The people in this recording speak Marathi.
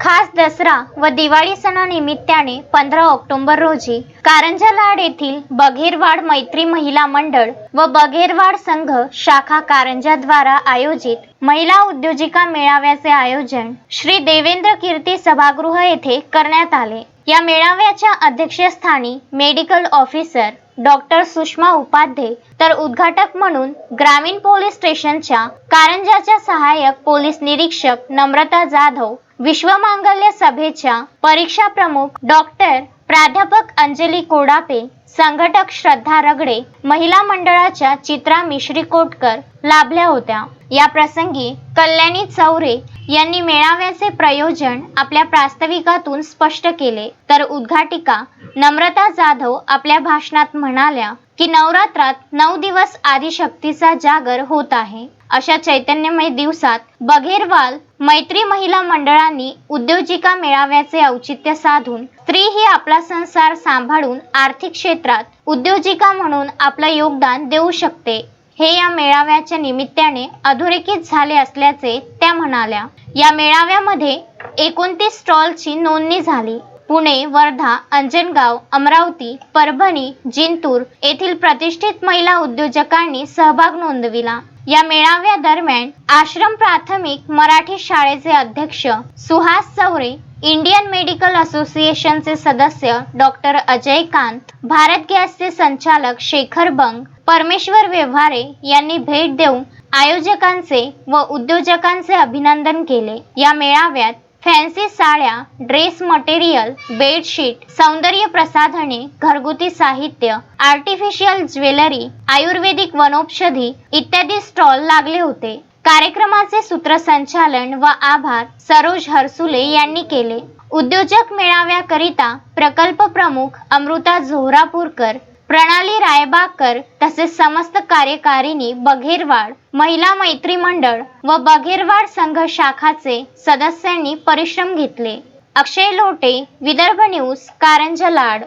खास दसरा व दिवाळी सणानिमित्ताने पंधरा ऑक्टोबर रोजी कारंजालाड येथील बघेरवाड मैत्री महिला मंडळ व बघेरवाड संघ शाखा कारंजाद्वारा आयोजित महिला उद्योजिका मेळाव्याचे आयोजन श्री देवेंद्र कीर्ती सभागृह येथे करण्यात आले. या मेळाव्याच्या अध्यक्षस्थानी medical officer doctor Sushma Upadhye तर उद्घाटक म्हणून ग्रामीण पोलीस स्टेशनच्या कारंजाच्या सहाय्यक पोलीस निरीक्षक नम्रता जाधव विश्वमांगल्य सभेच्या परीक्षा प्रमुख डॉक्टर प्राध्यापक अंजली कोडापे संघटक श्रद्धा रगडे महिला मंडळाच्या चित्रा मिश्री कोटकर लाभल्या होत्या. या प्रसंगी कल्याणी चौरे यांनी मेळाव्याचे प्रयोजन आपल्या प्रास्ताविकातून स्पष्ट केले. तर उद्घाटिका नम्रता जाधव आपल्या भाषणात म्हणाल्या की नवरात्रात नऊ दिवस आदिशक्तीचा जागर होत आहे. अशा चैतन्यमय दिवसात बघेरवाल मैत्री महिला मंडळांनी उद्योजिका मेळाव्याचे औचित्य साधून स्त्री ही आपला संसार सांभाळून आर्थिक क्षेत्रात उद्योजिका म्हणून आपलं योगदान देऊ शकते. हे या मेळाव्याच्या निमित्ताने अधोरेखित झाले असल्याचे त्या म्हणाल्या. या मेळाव्यामध्ये एकोणतीस स्टॉलची नोंदणी झाली. पुणे वर्धा अंजनगाव अमरावती परभणी जिंतूर येथील प्रतिष्ठित महिला उद्योजकांनी सहभाग नोंदविला. या मेळाव्यादरम्यान आश्रम प्राथमिक मराठी शाळेचे अध्यक्ष सुहास चौरे इंडियन मेडिकल असोसिएशनचे सदस्य डॉक्टर अजय कांत भारत गॅसचे संचालक शेखर बंग परमेश्वर व्यवहारे यांनी भेट देऊन आयोजकांचे व उद्योजकांचे अभिनंदन केले. या मेळाव्यात फॅन्सी साड्या ड्रेस मटेरियल बेडशीट सौंदर्य प्रसाधने घरगुती साहित्य आर्टिफिशियल ज्वेलरी आयुर्वेदिक वनौषधी इत्यादी स्टॉल लागले होते. कार्यक्रमाचे सूत्रसंचालन व आभार सरोज हरसुले यांनी केले. उद्योजक मेळाव्याकरिता प्रकल्प प्रमुख अमृता जोहरापूरकर प्रणाली रायबाकर तसेच समस्त कार्यकारिणी बघेरवाड महिला मैत्री मंडळ व बघेरवाड संघ शाखाचे सदस्यांनी परिश्रम घेतले. अक्षय लोटे विदर्भ न्यूज कारंजा लाड